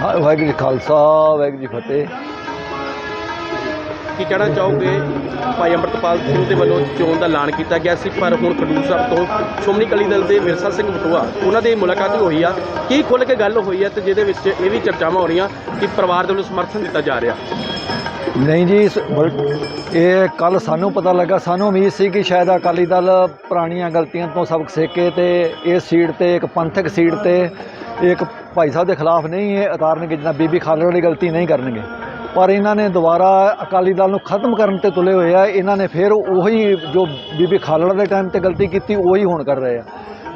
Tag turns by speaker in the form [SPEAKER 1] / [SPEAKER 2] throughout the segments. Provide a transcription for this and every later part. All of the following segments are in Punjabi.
[SPEAKER 1] ਹਾਂ, ਵਾਹਿਗੁਰੂ ਜੀ ਖਾਲਸਾ ਵਾਹਿਗੁਰੂ ਜੀ ਫਤਿਹ।
[SPEAKER 2] ਕੀ ਕਹਿਣਾ ਚਾਹੋਗੇ? ਭਾਈ ਅੰਮ੍ਰਿਤਪਾਲ ਸਿੰਘ ਦੇ ਵੱਲੋਂ ਚੋਣ ਦਾ ਐਲਾਨ ਕੀਤਾ ਗਿਆ ਸੀ ਪਰ ਹੁਣ ਖਡੂਰ ਸਾਹਿਬ ਤੋਂ ਸ਼੍ਰੋਮਣੀ ਅਕਾਲੀ ਦਲ ਦੇ ਵਿਰਸਾ ਸਿੰਘ ਬਟੂਆ ਉਹਨਾਂ ਦੀ ਮੁਲਾਕਾਤ ਵੀ ਹੋਈ ਆ। ਕੀ ਖੁੱਲ੍ਹ ਕੇ ਗੱਲ ਹੋਈ ਆ ਤੇ ਜਿਹਦੇ ਵਿੱਚ ਇਹ ਵੀ ਚਰਚਾਵਾਂ ਹੋ ਰਹੀਆਂ ਕਿ ਪਰਿਵਾਰ ਦੇ ਵੱਲੋਂ ਸਮਰਥਨ ਦਿੱਤਾ ਜਾ ਰਿਹਾ?
[SPEAKER 1] ਨਹੀਂ ਜੀ ਇਸ ਬਲ- ਇਹ ਕੱਲ ਸਾਨੂੰ ਪਤਾ ਲੱਗਾ, ਸਾਨੂੰ ਉਮੀਦ ਸੀ ਕਿ ਸ਼ਾਇਦ ਅਕਾਲੀ ਦਲ ਪੁਰਾਣੀਆਂ ਗਲਤੀਆਂ ਤੋਂ ਸਬਕ ਸਿੱਖੇ ਤੇ ਇਸ ਸੀਟ ਤੇ, ਇੱਕ ਪੰਥਕ ਸੀਟ ਤੇ, ਇੱਕ ਭਾਈ ਸਾਹਿਬ ਦੇ ਖਿਲਾਫ ਨਹੀਂ ਇਹ ਉਤਾਰਨਗੇ, ਜਿੱਦਾਂ ਬੀਬੀ ਖਾਲੜ ਵਾਲੀ ਗਲਤੀ ਨਹੀਂ ਕਰਨਗੇ। ਪਰ ਇਹਨਾਂ ਨੇ ਦੁਬਾਰਾ ਅਕਾਲੀ ਦਲ ਨੂੰ ਖਤਮ ਕਰਨ ਤੇ ਤੁਲੇ ਹੋਏ ਆ, ਇਹਨਾਂ ਨੇ ਫਿਰ ਉਹੀ ਜੋ ਬੀਬੀ ਖਾਲੜ ਦੇ ਟਾਈਮ ਤੇ ਗਲਤੀ ਕੀਤੀ, ਉਹੀ ਹੁਣ ਕਰ ਰਹੇ ਆ।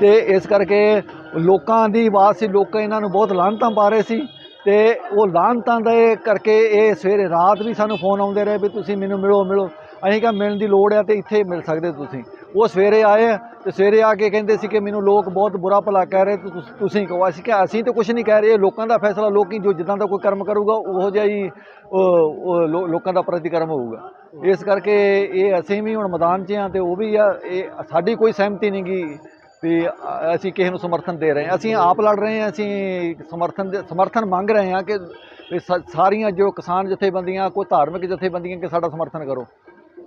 [SPEAKER 1] ਤੇ ਇਸ ਕਰਕੇ ਲੋਕਾਂ ਦੀ ਆਵਾਜ਼ ਸੀ, ਲੋਕ ਇਹਨਾਂ ਨੂੰ ਬਹੁਤ ਲਾਹਨਤਾਂ ਪਾ ਰਹੇ ਸੀ। ਤੇ ਉਹ ਲਾਹਨਤਾਂ ਦੇ ਕਰਕੇ ਇਹ ਸਵੇਰੇ ਰਾਤ ਵੀ ਸਾਨੂੰ ਫੋਨ ਆਉਂਦੇ ਰਹੇ ਵੀ ਤੁਸੀਂ ਮੈਨੂੰ ਮਿਲੋ ਮਿਲੋ। ਅਸੀਂ ਕਿਹਾ ਮਿਲਣ ਦੀ ਲੋੜ ਹੈ ਤੇ ਇੱਥੇ ਮਿਲ ਸਕਦੇ ਤੁਸੀਂ। ਉਹ ਸਵੇਰੇ ਆਏ ਤੇ ਸਵੇਰੇ ਆ ਕੇ ਕਹਿੰਦੇ ਸੀ ਕਿ ਮੈਨੂੰ ਲੋਕ ਬਹੁਤ ਬੁਰਾ ਭਲਾ ਕਹਿ ਰਹੇ ਤੇ ਤੁਸੀਂ ਕਹੋ। ਅਸੀਂ ਕਿਹਾ, ਅਸੀਂ ਤਾਂ ਕੁਝ ਨਹੀਂ ਕਹਿ ਰਹੇ। ਇਹ ਲੋਕਾਂ ਦਾ ਫੈਸਲਾ, ਲੋਕੀ ਜੋ ਜਿੱਦਾਂ ਦਾ ਕੋਈ ਕਰਮ ਕਰੂਗਾ, ਉਹੋ ਜਿਹਾ ਹੀ ਉਹ- ਲੋ- ਲੋਕਾਂ ਦਾ ਪ੍ਰਤੀਕਰਮ ਹੋਊਗਾ। ਇਸ ਕਰਕੇ ਇਹ ਅਸੀਂ ਵੀ ਹੁਣ ਮੈਦਾਨ 'ਚ ਆ ਤੇ ਉਹ ਵੀ ਆ, ਇਹ ਸਾਡੀ ਕੋਈ ਸਹਿਮਤੀ ਨਹੀਂ ਗੀ। ਵੀ ਅਸੀਂ ਕਿਸੇ ਨੂੰ ਸਮਰਥਨ ਦੇ ਰਹੇ ਹਾਂ। ਅਸੀਂ ਆਪ ਲੜ ਰਹੇ ਹਾਂ, ਅਸੀਂ ਸਮਰਥਨ ਦੇ ਸਮਰਥਨ ਮੰਗ ਰਹੇ ਹਾਂ ਕਿ ਵੀ ਸਾਰੀਆਂ ਜੋ ਕਿਸਾਨ ਜਥੇਬੰਦੀਆਂ, ਕੋਈ ਧਾਰਮਿਕ ਜਥੇਬੰਦੀਆਂ ਕਿ ਸਾਡਾ ਸਮਰਥਨ ਕਰੋ।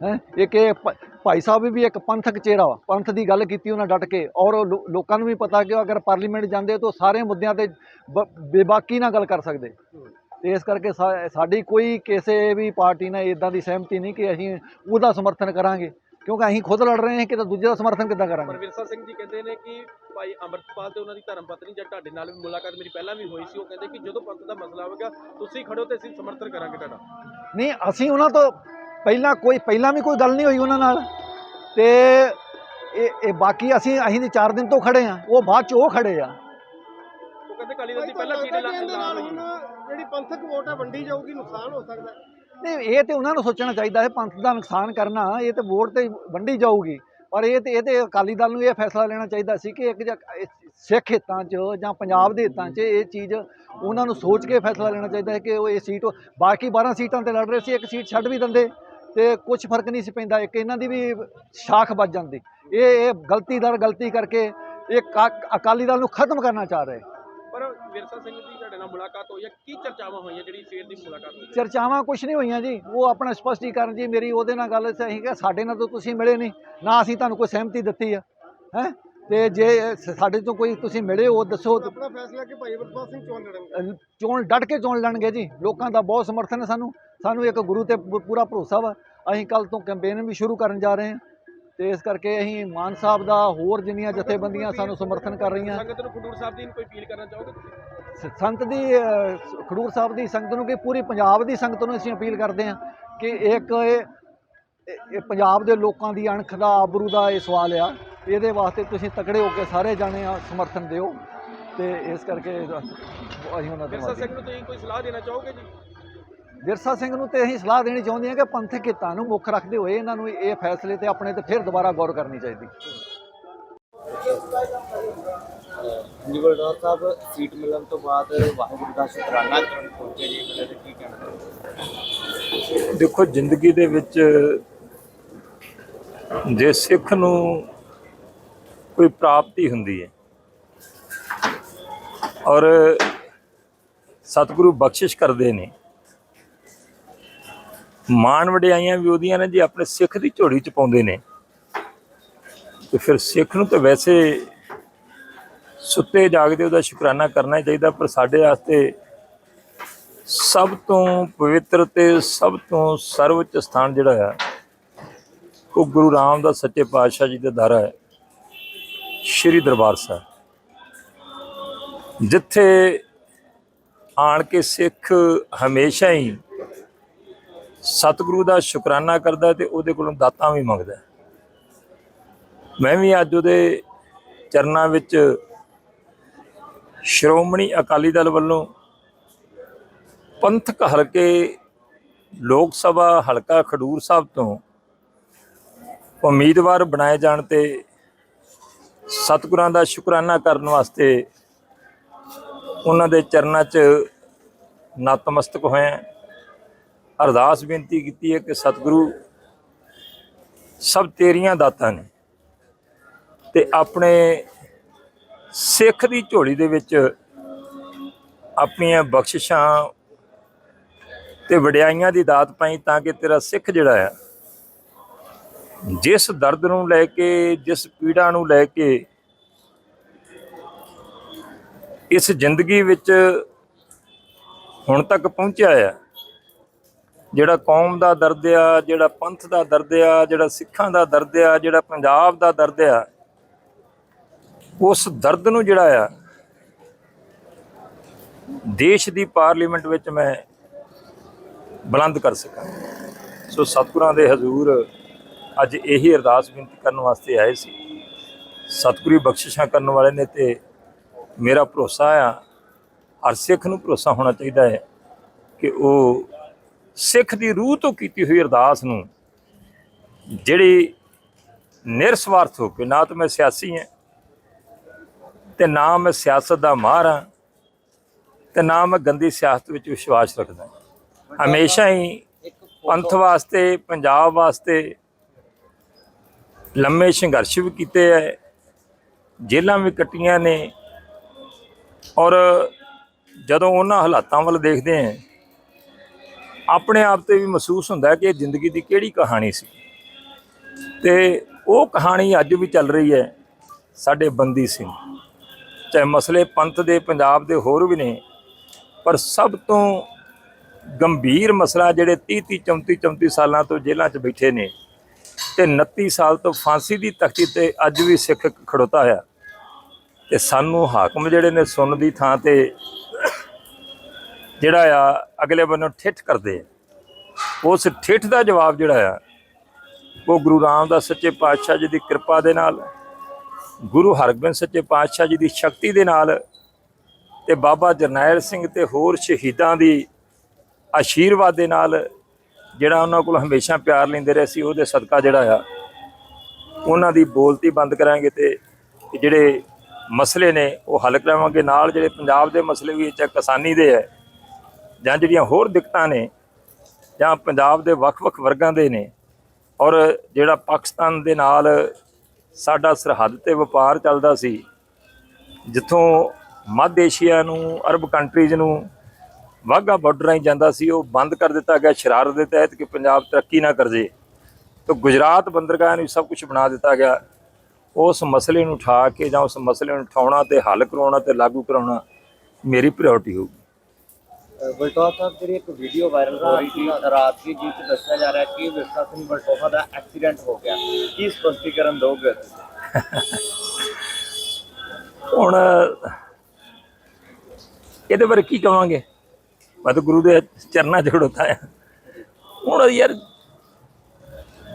[SPEAKER 1] ਹੈ? ਇੱਕ ਇਹ ਭ- ਭਾਈ ਸਾਹਿਬ ਵੀ ਇੱਕ ਪੰਥਕ ਚਿਹਰਾ ਵਾ। ਪੰਥ ਦੀ ਗੱਲ ਕੀਤੀ ਉਹਨਾਂ ਡਟ ਕੇ। ਔਰ ਲੋ- ਲੋਕਾਂ ਨੂੰ ਵੀ ਪਤਾ ਕਿ ਅਗਰ ਪਾਰਲੀਮੈਂਟ ਜਾਂਦੇ ਤਾਂ ਸਾਰੇ ਮੁੱਦਿਆਂ ਤੇ ਬ- ਬੇਬਾਕੀ ਨਾਲ ਗੱਲ ਕਰ ਸਕਦੇ। ਇਸ ਕਰਕੇ ਸਾ- ਸਾਡੀ ਕੋਈ ਕਿਸੇ ਵੀ ਪਾਰਟੀ ਨਾਲ ਇਦਾਂ ਦੀ ਸਹਿਮਤੀ ਨਹੀਂ ਕਿ ਅਸੀਂ ਉਹਦਾ ਸਮਰਥਨ ਕਰਾਂਗੇ। ਕਿਉਂਕਿ ਅਸੀਂ ਖੁਦ ਲੜ ਰਹੇ ਹਾਂ ਕਿ ਤਾਂ ਦੂਜੇ ਦਾ ਸਮਰਥਨ ਕਿੱਦਾਂ ਕਰਾਂਗੇ?
[SPEAKER 2] ਪਰ ਵਿਰਸਾ ਸਿੰਘ ਜੀ ਕਹਿੰਦੇ ਨੇ ਕਿ ਭਾਈ ਅੰਮ੍ਰਿਤਪਾਲ ਤੇ ਉਹਨਾਂ ਦੀ ਧਰਮ ਪਤਨੀ ਜਦ ਤੁਹਾਡੇ ਨਾਲ ਵੀ ਮੁਲਾਕਾਤ ਮੇਰੀ ਪਹਿਲਾਂ ਵੀ ਹੋਈ ਸੀ ਉਹ ਕਹਿੰਦੇ ਕਿ ਜਦੋਂ ਪੰਥ ਦਾ ਮਸਲਾ ਆਵੇਗਾ ਤੁਸੀਂ ਖੜੋ ਤੇ ਅਸੀਂ ਸਮਰਥਨ ਕਰਾਂਗੇ ਤੁਹਾਡਾ।
[SPEAKER 1] ਨਹੀਂ ਅਸੀਂ ਉਹਨਾਂ ਤੋਂ ਪਹਿਲਾਂ ਕੋਈ ਪਹਿਲਾਂ ਵੀ ਕੋਈ ਗੱਲ ਨਹੀਂ ਹੋਈ ਉਹਨਾਂ ਨਾਲ। ਤੇ ਇਹ ਇਹ ਬਾਕੀ ਅਸੀਂ ਅਸੀਂ ਦੇ 4 ਦਿਨ ਤੋਂ ਖੜੇ ਆ ਉਹ ਬਾਅਦ ਚ ਉਹ ਖੜੇ ਆ।
[SPEAKER 2] ਉਹ ਕਹਿੰਦੇ ਕਾਲੀ ਦਲ ਦੀ ਪਹਿਲਾਂ ਸੀਟ
[SPEAKER 3] ਲੱਗਦਾ ਕਿ ਜਿਹੜੀ ਪੰਥਕ ਵੋਟ ਹੈ ਵੰਡੀ ਜਾਊਗੀ ਨੁਕਸਾਨ ਹੋ ਸਕਦਾ। ਹੈ।
[SPEAKER 1] ਨਹੀਂ ਇਹ ਤੇ ਉਹਨਾਂ ਨੂੰ ਸੋਚਣਾ ਚਾਹੀਦਾ ਹੈ, ਪੰਥ ਦਾ ਨੁਕਸਾਨ ਕਰਨਾ, ਇਹ ਤੇ ਵੋਟ ਤੇ ਵੰਡੀ ਜਾਊਗੀ ਪਰ ਇਹ ਤੇ ਇਹ ਤੇ ਅਕਾਲੀ ਦਲ ਨੂੰ ਇਹ ਫੈਸਲਾ ਲੈਣਾ ਚਾਹੀਦਾ ਸੀ ਕਿ ਇੱਕ ਜਾਂ ਸਿੱਖ ਹਿੱਤਾਂ 'ਚ ਜਾਂ ਪੰਜਾਬ ਦੇ ਹਿੱਤਾਂ 'ਚ ਇਹ ਚੀਜ਼ ਉਹਨਾਂ ਨੂੰ ਸੋਚ ਕੇ ਫੈਸਲਾ ਲੈਣਾ ਚਾਹੀਦਾ ਹੈ ਕਿ ਉਹ ਇਹ ਸੀਟ, ਬਾਕੀ 12 ਸੀਟਾਂ ਤੇ ਲੜ ਰਹੇ ਸੀ, ਇੱਕ ਸੀਟ ਛੱਡ ਵੀ ਦਿੰਦੇ ਤੇ ਕੁਝ ਫ਼ਰਕ ਨਹੀਂ ਸੀ ਪੈਂਦਾ, ਇੱਕ ਇਹਨਾਂ ਦੀ ਵੀ ਸ਼ਾਖ ਵੱਜ ਜਾਂਦੀ ਇਹ ਇਹ ਗਲਤੀ ਦਰ ਗਲਤੀ ਕਰਕੇ ਇਹ ਕਾ- ਅਕਾਲੀ ਦਲ ਨੂੰ ਖਤਮ ਕਰਨਾ ਚਾਹ ਰਹੇ
[SPEAKER 2] ਪਰ ਵਿਰਸਾ ਸਿੰਘ ਨਾਲ ਮੁਲਾਕਾਤ ਹੋਈ ਹੈ? ਕੀ ਚਰਚਾਵਾਂ ਹੋਈਆਂ ਜਿਹੜੀ ਸਵੇਰ ਦੀ ਮੁਲਾਕਾਤ ਹੋਈ? ਹੈ?
[SPEAKER 1] ਚਰਚਾਵਾਂ ਕੁਝ ਨਹੀਂ ਹੋਈਆਂ ਜੀ। ਉਹ ਆਪਣਾ ਸਪਸ਼ਟੀਕਰਨ ਜੀ ਮੇਰੀ ਉਹਦੇ ਨਾਲ ਗੱਲ ਸਹੀ ਕਿ ਸਾਡੇ ਨਾਲ ਤਾਂ ਤੁਸੀਂ ਮਿਲੇ ਨਹੀਂ। ਨਾ ਅਸੀਂ ਤੁਹਾਨੂੰ ਕੋਈ ਸਹਿਮਤੀ ਦਿੱਤੀ ਆ। ਹੈ? ਤੇ ਜੇ ਸ- ਸਾਡੇ ਤੋਂ ਕੋਈ ਤੁਸੀਂ ਮਿਲੇ ਹੋ ਦੱਸੋ।
[SPEAKER 3] ਆਪਣਾ ਫੈਸਲਾ ਕਿ ਭਾਈ ਅਮਰਪਾਲ ਸਿੰਘ ਚੋਣ ਲੜਨਗੇ?
[SPEAKER 1] ਅਹ ਚੋਣ ਡਟ ਕੇ ਚੋਣ ਲੜਨਗੇ ਜੀ। ਲੋਕਾਂ ਦਾ ਬਹੁਤ ਸਮਰਥਨ ਹੈ ਸਾਨੂੰ। ਸਾਨੂੰ ਇੱਕ ਗੁਰੂ ਤੇ ਪੂ- ਪੂਰਾ ਭਰੋਸਾ ਵਾ। ਅਸੀਂ ਕੱਲ ਤੋਂ ਕੈਂਪੇਨ ਵੀ ਸ਼ੁਰੂ ਕਰਨ ਜਾ ਰਹੇ ਹਾਂ। ਤੇ ਇਸ ਕਰਕੇ ਅਸੀਂ ਮਾਨ ਸਾਹਿਬ ਦਾ ਹੋਰ ਜਿੰਨੀਆਂ ਜਥੇਬੰਦੀਆਂ ਸਾਨੂੰ ਸਮਰਥਨ ਕਰ ਰਹੀਆਂ।
[SPEAKER 2] ਸੰਗਤ ਨੂੰ ਖਡੂਰ ਸਾਹਿਬ ਦੀ ਕੋਈ ਅਪੀਲ ਕਰਨਾ ਚਾਹੋਗੇ ਤੁਸੀਂ?
[SPEAKER 1] ਸੰਤ ਦੀ ਖਡੂਰ ਸਾਹਿਬ ਦੀ ਸੰਗਤ ਨੂੰ ਕਿ ਪੂਰੀ ਪੰਜਾਬ ਦੀ ਸੰਗਤ ਨੂੰ ਅਸੀਂ ਅਪੀਲ ਕਰਦੇ ਹਾਂ ਕਿ ਇੱਕ ਇਹ ਪੰਜਾਬ ਦੇ ਲੋਕਾਂ ਦੀ ਅਣਖ ਦਾ ਆਬਰੂ ਦਾ ਇਹ ਸਵਾਲ ਆ। ਇਹਦੇ ਵਾਸਤੇ ਤੁਸੀਂ ਤਕੜੇ ਹੋ ਕੇ ਸਾਰੇ ਜਾਣੇ ਆ ਸਮਰਥਨ ਦਿਓ ਤੇ ਇਸ ਕਰਕੇ ਅਸੀਂ ਉਹਨਾਂ
[SPEAKER 2] ਵਿਰਸਾ
[SPEAKER 1] ਦਾ
[SPEAKER 2] ਸਿੰਘ ਨੂੰ ਤੁਸੀਂ ਕੋਈ ਸਲਾਹ ਦੇਣਾ ਚਾਹੋਗੇ ਜੀ?
[SPEAKER 1] ਵਿਰਸਾ ਸਿੰਘ ਨੂੰ ਤੇ ਅਸੀਂ ਸਲਾਹ ਦੇਣੀ ਚਾਹੁੰਦੇ ਹਾਂ ਕਿ ਪੰਥਕ ਹਿੱਤਾਂ ਨੂੰ ਮੁੱਖ ਰੱਖਦੇ ਹੋਏ ਇਹਨਾਂ ਨੂੰ ਇਹ ਫੈਸਲੇ ਤੇ ਆਪਣੇ ਤੇ ਫਿਰ ਦੁਬਾਰਾ ਗੌਰ ਕਰਨੀ ਚਾਹੀਦੀ।
[SPEAKER 4] ਜੀ ਗੁਰਦੁਆਰਾ ਸਾਹਿਬ ਸੀਟ ਮਿਲਣ ਤੋਂ ਬਾਅਦ ਵਾਹਿਗੁਰੂ ਦਾ ਸ਼ੁਕਰਾਨਾ ਕਰਨ ਪਹੁੰਚੇ ਜੀ ਮੇਰੇ ਕੀ ਕਹਿਣਾ
[SPEAKER 5] ਦੇਖੋ, ਜ਼ਿੰਦਗੀ ਦੇ ਵਿੱਚ ਜੇ ਸਿੱਖ ਨੂੰ ਕੋਈ ਪ੍ਰਾਪਤੀ ਹੁੰਦੀ ਹੈ ਔਰ ਸਤਿਗੁਰੂ ਬਖਸ਼ਿਸ਼ ਕਰਦੇ ਨੇ, ਮਾਣ ਵਡਿਆਈਆਂ ਵੀ ਉਹਦੀਆਂ ਨੇ ਜੇ ਆਪਣੇ ਸਿੱਖ ਦੀ ਝੋਲੀ ਚ ਪਾਉਂਦੇ ਨੇ, ਤੇ ਫਿਰ ਸਿੱਖ ਨੂੰ ਤਾਂ ਵੈਸੇ ਸੁੱਤੇ ਜਾਗਦੇ ਉਹਦਾ ਸ਼ੁਕਰਾਨਾ ਕਰਨਾ ਹੀ ਚਾਹੀਦਾ, ਪਰ ਸਾਡੇ ਵਾਸਤੇ ਸਭ ਤੋਂ ਪਵਿੱਤਰ ਤੇ ਸਭ ਤੋਂ ਸਰਵਉੱਚ ਸਥਾਨ ਜਿਹੜਾ ਆ, ਉਹ ਗੁਰੂ ਰਾਮਦਾਸ ਸੱਚੇ ਪਾਤਸ਼ਾਹ ਜੀ ਦਾ ਦਰ ਹੈ, ਸ਼੍ਰੀ ਦਰਬਾਰ ਸਾਹਿਬ। ਜਿੱਥੇ ਆਣ ਕੇ ਸਿੱਖ ਹਮੇਸ਼ਾ ਹੀ ਸਤਿਗੁਰੂ ਦਾ ਸ਼ੁਕਰਾਨਾ ਕਰਦਾ ਤੇ ਉਹਦੇ ਕੋਲੋਂ ਦਾਤਾਂ ਵੀ ਮੰਗਦਾ। ਮੈਂ ਵੀ ਅੱਜ ਉਹਦੇ ਚਰਨਾਂ ਵਿੱਚ ਸ਼੍ਰੋਮਣੀ ਅਕਾਲੀ ਦਲ ਵੱਲੋਂ ਪੰਥਕ ਹਲਕੇ ਲੋਕ ਸਭਾ ਹਲਕਾ ਖਡੂਰ ਸਾਹਿਬ ਤੋਂ ਉਮੀਦਵਾਰ ਬਣਾਏ ਜਾਣ ਤੇ ਸਤਿਗੁਰਾਂ ਦਾ ਸ਼ੁਕਰਾਨਾ ਕਰਨ ਵਾਸਤੇ ਉਹਨਾਂ ਦੇ ਚਰਨਾਂ 'ਚ ਨਤਮਸਤਕ ਹੋਏ ਅਰਦਾਸ ਬੇਨਤੀ ਕੀਤੀ ਹੈ ਕਿ ਸਤਿਗੁਰੂ ਸਭ ਤੇਰੀਆਂ ਦਾਤਾਂ ਨੇ ਤੇ ਆਪਣੇ ਸਿੱਖ ਦੀ ਝੋਲੀ ਦੇ ਵਿੱਚ ਆਪਣੀਆਂ ਬਖਸ਼ਿਸ਼ਾਂ ਤੇ ਵਡਿਆਈਆਂ ਦੀ ਦਾਤ ਪਾਈ ਤਾਂ ਕਿ ਤੇਰਾ ਸਿੱਖ ਜਿਹੜਾ ਆ, ਜਿਸ ਦਰਦ ਨੂੰ ਲੈ ਕੇ, ਜਿਸ ਪੀੜਾ ਨੂੰ ਲੈ ਕੇ, ਇਸ ਜ਼ਿੰਦਗੀ ਵਿੱਚ ਹੁਣ ਤੱਕ ਪਹੁੰਚਿਆ ਆ, ਜਿਹੜਾ ਕੌਮ ਦਾ ਦਰਦ ਆ, ਜਿਹੜਾ ਪੰਥ ਦਾ ਦਰਦ ਆ, ਜਿਹੜਾ ਸਿੱਖਾਂ ਦਾ ਦਰਦ ਆ, ਜਿਹੜਾ ਪੰਜਾਬ ਦਾ ਦਰਦ ਆ ਉਸ ਦਰਦ ਨੂੰ ਜਿਹੜਾ ਆ, ਦੇਸ਼ ਦੀ ਪਾਰਲੀਮੈਂਟ ਵਿੱਚ ਮੈਂ ਬੁਲੰਦ ਕਰ ਸਕਾਂ। ਸੋ ਸਤਿਗੁਰਾਂ ਦੇ ਹਜ਼ੂਰ ਅੱਜ ਇਹੀ ਅਰਦਾਸ ਬੇਨਤੀ ਕਰਨ ਵਾਸਤੇ ਆਏ ਸੀ। ਸਤਿਗੁਰੀ ਬਖਸ਼ਿਸ਼ਾਂ ਕਰਨ ਵਾਲੇ ਨੇ ਤੇ ਮੇਰਾ ਭਰੋਸਾ ਆ, ਹਰ ਸਿੱਖ ਨੂੰ ਭਰੋਸਾ ਹੋਣਾ ਚਾਹੀਦਾ ਹੈ ਕਿ ਉਹ ਸਿੱਖ ਦੀ ਰੂਹ ਤੋਂ ਕੀਤੀ ਹੋਈ ਅਰਦਾਸ ਨੂੰ ਜਿਹੜੀ ਨਿਰਸਵਾਰਥ ਹੋ ਕੇ, ਨਾ ਤਾਂ ਮੈਂ ਸਿਆਸੀ ਹਾਂ ਤੇ ਨਾ ਮੈਂ ਸਿਆਸਤ ਦਾ ਮਾਹਰ ਹਾਂ ਤੇ ਨਾ ਮੈਂ ਗੰਦੀ ਸਿਆਸਤ ਵਿੱਚ ਵਿਸ਼ਵਾਸ ਰੱਖਦਾ ਹਮੇਸ਼ਾ ਹੀ ਪੰਥ ਵਾਸਤੇ, ਪੰਜਾਬ ਵਾਸਤੇ ਲੰਮੇ ਸੰਘਰਸ਼ ਵੀ ਕੀਤੇ ਐ, ਜੇਲ੍ਹਾਂ ਵੀ ਕੱਟੀਆਂ ਨੇ ਔਰ ਜਦੋਂ ਉਹਨਾਂ ਹਾਲਾਤਾਂ ਵੱਲ ਦੇਖਦੇ ਆਂ ਆਪਣੇ ਆਪ ਤੇ ਵੀ ਮਹਿਸੂਸ ਹੁੰਦਾ ਕਿ ਇਹ ਜ਼ਿੰਦਗੀ ਦੀ ਕਿਹੜੀ ਕਹਾਣੀ ਸੀ। ਤੇ ਉਹ ਕਹਾਣੀ ਅੱਜ ਵੀ ਚੱਲ ਰਹੀ ਹੈ ਸਾਡੇ ਬੰਦੀ ਸਿੰਘ। ਚਾਹੇ ਮਸਲੇ ਪੰਥ ਦੇ, ਪੰਜਾਬ ਦੇ ਹੋਰ ਵੀ ਨੇ, ਪਰ ਸਭ ਤੋਂ ਗੰਭੀਰ ਮਸਲਾ ਜਿਹੜੇ 30 30 34 34 ਸਾਲਾਂ ਤੋਂ ਜੇਲ੍ਹਾਂ 'ਚ ਬੈਠੇ ਨੇ ਤੇ 29 ਸਾਲ ਤੋਂ ਫਾਂਸੀ ਦੀ ਤਖਤੀ ਤੇ ਅੱਜ ਵੀ ਸਿੱਖ ਖੜੋਤਾ ਹੋਇਆ। ਤੇ ਸਾਨੂੰ ਹਾਕਮ ਜਿਹੜੇ ਨੇ ਸੁਣ ਦੀ ਥਾਂ ਤੇ ਜਿਹੜਾ ਆ, ਅਗਲੇ ਬੰਨੋਂ ਠਿੱਠ ਕਰਦੇ ਉਸ ਠਿੱਠ ਦਾ ਜਵਾਬ ਜਿਹੜਾ ਆ, ਉਹ ਗੁਰੂ ਰਾਮਦਾਸ ਸੱਚੇ ਪਾਤਸ਼ਾਹ ਜੀ ਦੀ ਕਿਰਪਾ ਦੇ ਨਾਲ ਗੁਰੂ ਹਰਗੋਬਿੰਦ ਸੱਚੇ ਪਾਤਸ਼ਾਹ ਜੀ ਦੀ ਸ਼ਕਤੀ ਦੇ ਨਾਲ ਤੇ ਬਾਬਾ ਜਰਨੈਲ ਸਿੰਘ ਤੇ ਹੋਰ ਸ਼ਹੀਦਾਂ ਦੀ ਆਸ਼ੀਰਵਾਦ ਦੇ ਨਾਲ ਜਿਹੜਾ ਉਹਨਾਂ ਕੋਲ ਹਮੇਸ਼ਾ ਪਿਆਰ ਲੈਂਦੇ ਰਹੇ ਸੀ, ਉਹਦੇ ਸਦਕਾ ਜਿਹੜਾ ਆ, ਉਹਨਾਂ ਦੀ ਬੋਲਤੀ ਬੰਦ ਕਰਾਂਗੇ ਤੇ ਜਿਹੜੇ ਮਸਲੇ ਨੇ ਉਹ ਹੱਲ ਕਰਾਵਾਂਗੇ। ਨਾਲ ਜਿਹੜੇ ਪੰਜਾਬ ਦੇ ਮਸਲੇ ਵੀ ਚਾਹੇ ਕਿਸਾਨੀ ਦੇ ਹੈ ਜਾਂ ਜਿਹੜੀਆਂ ਹੋਰ ਦਿੱਕਤਾਂ ਨੇ, ਜਾਂ ਪੰਜਾਬ ਦੇ ਵੱਖ-ਵੱਖ ਵਰਗਾਂ ਦੇ ਨੇ, ਔਰ ਜਿਹੜਾ ਪਾਕਿਸਤਾਨ ਦੇ ਨਾਲ ਸਾਡਾ ਸਰਹੱਦ ਤੇ ਵਪਾਰ ਚੱਲਦਾ ਸੀ, ਜਿੱਥੋਂ ਮੱਧ ਏਸ਼ੀਆ ਨੂੰ, ਅਰਬ ਕੰਟਰੀਜ਼ ਨੂੰ ਵਾਹਗਾ ਬਾਰਡਰ ਰਾਹੀਂ ਜਾਂਦਾ ਸੀ, ਉਹ ਬੰਦ ਕਰ ਦਿੱਤਾ ਗਿਆ ਸ਼ਰਾਰਤ ਦੇ ਤਹਿਤ ਕਿ ਪੰਜਾਬ ਤਰੱਕੀ ਨਾ ਕਰਜੇ ਤਾਂ ਗੁਜਰਾਤ ਬੰਦਰਗਾਹ ਨੂੰ ਸਭ ਕੁਝ ਬਣਾ ਦਿੱਤਾ ਗਿਆ। ਉਸ ਮਸਲੇ ਨੂੰ ਉਠਾ ਕੇ ਜਾਂ ਉਸ ਮਸਲੇ ਨੂੰ ਉਠਾਉਣਾ ਤੇ ਹੱਲ ਕਰਾਉਣਾ ਤੇ ਲਾਗੂ ਕਰਾਉਣਾ ਮੇਰੀ ਪ੍ਰਾਇੋਰਟੀ ਹੋਊਗੀ।
[SPEAKER 4] ਬਲਟੋਹਾ ਸਾਹਿਬ ਜਿਹੜੀ ਇੱਕ ਵੀਡੀਓ ਵਾਇਰਲ ਹੋ ਰਹੀ ਸੀ, ਰਾਤ ਦੀ ਜਿਸ 'ਚ ਦੱਸਿਆ ਜਾ ਰਿਹਾ ਕਿ ਵਿਰਸਾ ਸਿੰਘ ਬਲਟੋਹਾ ਦਾ ਐਕਸੀਡੈਂਟ ਹੋ ਗਿਆ। ਕੀ ਸਪਸ਼ਟੀਕਰਨ ਦੋਗੇ?
[SPEAKER 5] ਹੁਣ, ਇਹਦੇ ਬਾਰੇ ਕੀ ਕਵਾਂਗੇ? ਮੈਂ ਤਾਂ ਗੁਰੂ ਦੇ ਚਰਨਾਂ 'ਚ ਖੜੋਤਾ ਆ। ਹੁਣ ਯਾਰ,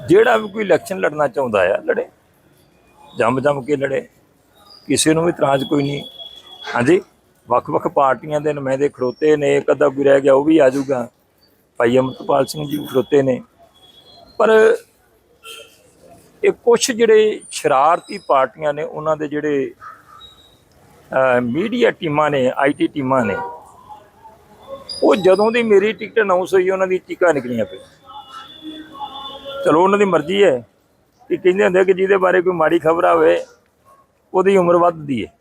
[SPEAKER 5] ਜਿਹੜਾ ਵੀ ਕੋਈ ਇਲੈਕਸ਼ਨ ਲੜਨਾ ਚਾਹੁੰਦਾ ਆ, ਲੜੇ। ਜੰਮ ਜੰਮ ਕੇ ਲੜੇ। ਕਿਸੇ ਨੂੰ ਵੀ ਇਤਰਾਜ਼ ਕੋਈ ਨਹੀਂ। ਹਾਂਜੀ? ਵੱਖ-ਵੱਖ ਪਾਰਟੀਆਂ ਦੇ ਨੁਮਾਇੰਦੇ ਖੜੋਤੇ ਨੇ, ਇੱਕ ਅੱਧਾ ਕੋਈ ਰਹਿ ਗਿਆ, ਉਹ ਵੀ ਆ ਜਾਊਗਾ। ਭਾਈ ਅਮਰਪਾਲ ਸਿੰਘ ਜੀ ਵੀ ਖੜੋਤੇ ਨੇ। ਪਰ ਇਹ ਕੁਝ ਜਿਹੜੇ ਸ਼ਰਾਰਤੀ ਪਾਰਟੀਆਂ ਨੇ, ਉਹਨਾਂ ਦੇ ਜਿਹੜੇ ਮੀਡੀਆ ਟੀਮਾਂ ਨੇ ਆਈਟੀ ਟੀਮਾਂ ਨੇ, ਉਹ ਜਦੋਂ ਦੀ ਮੇਰੀ ਟਿਕਟ ਅਨਾਉਂਸ ਹੋਈ, ਉਹਨਾਂ ਦੀ ਚੀਕਾਂ ਨਿਕਲੀਆਂ ਪਈ ਚਲੋ, ਉਹਨਾਂ ਦੀ ਮਰਜ਼ੀ ਹੈ ਕਿ ਕਹਿੰਦੇ ਹੁੰਦੇ ਕਿ ਜਿਹਦੇ ਬਾਰੇ ਕੋਈ ਮਾੜੀ ਖਬਰ ਆਵੇ, ਉਹਦੀ ਉਮਰ ਵੱਧਦੀ ਹੈ।